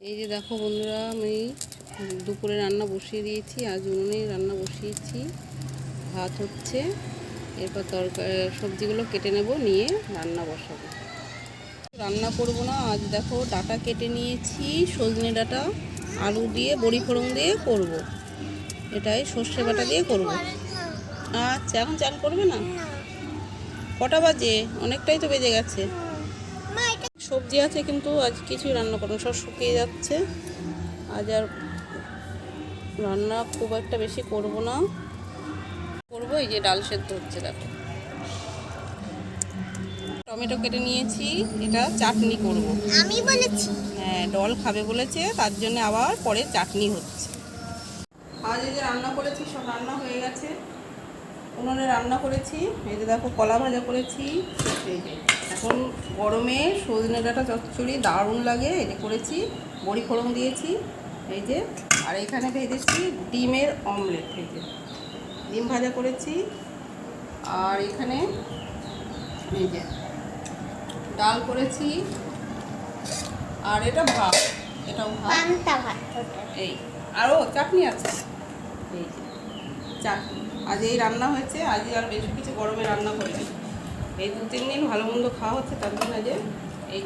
এই যে দেখো বন্ধুরা আমি দুপুরে রান্না বসিয়ে দিয়েছি আজ উনুনে রান্না বসিয়েছি। ভাত হচ্ছে এরপর তরকারি সবজিগুলো কেটে নেব নিয়ে রান্না বসাবো। রান্না করব না আজ দেখো ডাটা কেটে নিয়েছি সজনে ডাটা আলু দিয়ে বড়ি ফোড়ন দিয়ে করব। এটাই সর্ষে বাটা দিয়ে করব। আচ্ছা এখন চান করবে না। কটা বাজে? অনেকটাই তো বেজে গেছে। সবজি আছে কিন্তু আজ কিছুই রান্না করব না, সব শুকিয়ে যাচ্ছে। আজ আর রান্না খুব একটা বেশি করব না। করব এই যে ডাল সেদ্ধ হচ্ছে দেখো। টমেটো কেটে নিয়েছি এটা চাটনি করব। আমি বলেছি। হ্যাঁ ডল খাবে বলেছে তার জন্য আবার পরে চাটনি হচ্ছে। আজ এই যে রান্না করেছি সব রান্না হয়ে গেছে। উনুনে রান্না করেছি এই যে দেখো কলা ভাজা করেছি এই যে এখন গরমে সজনে ডাঁটা চচ্চড়ি দারুণ লাগে। এই যে করেছি বড়ি ফোড়ন দিয়েছি এই যে। আর এখানে ভেজেছি ডিমের অমলেট যে। ডিম ভাজা করেছি। আর এখানে এই যে ডাল করেছি। আর এটা ভাত এটাও ভাত। এই আরও চাটনি আছে। এই যে চাটনি। আজ এই রান্না হয়েছে আজ আর বেশি কিছু গরমে রান্না করিনি। এই দু তিন দিন ভালো মন্দ খাওয়া হচ্ছে তার জন্য যে এই